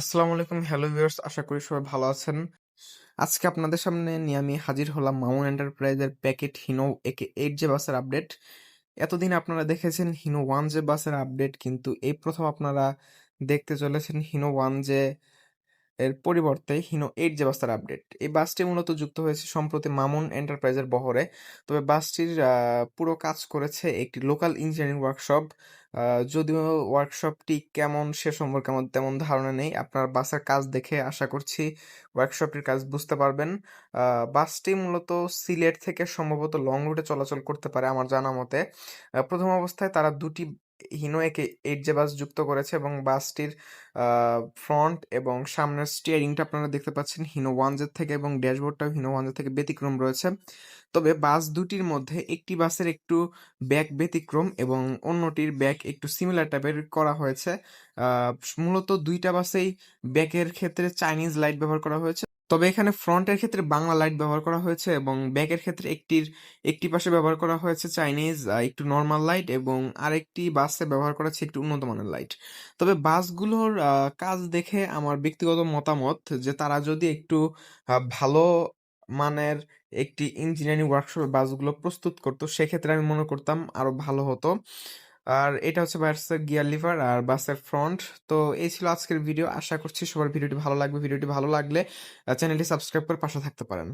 আসসালামু আলাইকুম, hello viewers, আশা করি সবাই ভালো আছেন। আজকে আপনাদের সামনে নিয়ে আমি হাজির হলাম মামুন এন্টারপ্রাইজের প্যাকেট হিনো একে এইট যে বাসের আপডেট। এতদিন আপনারা দেখেছেন হিনো ওয়ান যে বাসের আপডেট, কিন্তু এই প্রথম আপনারা দেখতে চলেছেন হিনো ওয়ান যে এর পরিবর্তে হিনো এইট যে বাসের আপডেট এই বাসটি মূলত যুক্ত হয়েছে সম্প্রতি মামুন এন্টারপ্রাইজের বহরে। তবে বাসটির পুরো কাজ করেছে একটি লোকাল ইঞ্জিনিয়ারিং ওয়ার্কশপ যদিও ওয়ার্কশপটি কেমন সে সম্পর্কে আমার তেমন ধারণা নেই। আপনার বাসের কাজ দেখে আশা করছি ওয়ার্কশপটির কাজ বুঝতে পারবেন। বাসটি মূলত সিলেট থেকে সম্ভবত লং রুটে চলাচল করতে পারে আমার জানা মতে। প্রথম অবস্থায় তারা দুটি হিনো একে এইট বাস যুক্ত করেছে এবং বাসটির ফ্রন্ট এবং সামনের স্টিয়ারিংটা আপনারা দেখতে পাচ্ছেন হিনো ওয়ান ওয়ানজের থেকে এবং ড্যাশবোর্ডটাও হিনো ওয়ানজের থেকে ব্যতিক্রম রয়েছে। তবে বাস দুটির মধ্যে একটি বাসের একটু ব্যাক ব্যতিক্রম এবং অন্যটির ব্যাক একটু সিমিলার টাইপের করা হয়েছে। মূলত দুইটা বাসেই ব্যাকের ক্ষেত্রে চাইনিজ লাইট ব্যবহার করা হয়েছে। তবে এখানে ফ্রন্টের ক্ষেত্রে বাংলা লাইট ব্যবহার করা হয়েছে এবং ব্যাকের ক্ষেত্রে একটির, একটি পাশে ব্যবহার করা হয়েছে চাইনিজ একটু নর্মাল লাইট এবং আরেকটি বাসে ব্যবহার করা হচ্ছে একটু উন্নত মানের লাইট তবে বাসগুলোর কাজ দেখে আমার ব্যক্তিগত মতামত যে তারা যদি একটু ভালো মানের একটি ইঞ্জিনিয়ারিং ওয়ার্কশপে বাসগুলো প্রস্তুত করতো, সেক্ষেত্রে আমি মনে করতাম আরও ভালো হতো। আর এটা হচ্ছে বাসের গিয়ার লিভার আর বাসের ফ্রন্ট তো এই ছিল আজকের ভিডিও আশা করছি সবার ভিডিওটি ভালো লাগবে। ভিডিওটি ভালো লাগলে চ্যানেলটি সাবস্ক্রাইব করে পাশে থাকতে পারেন।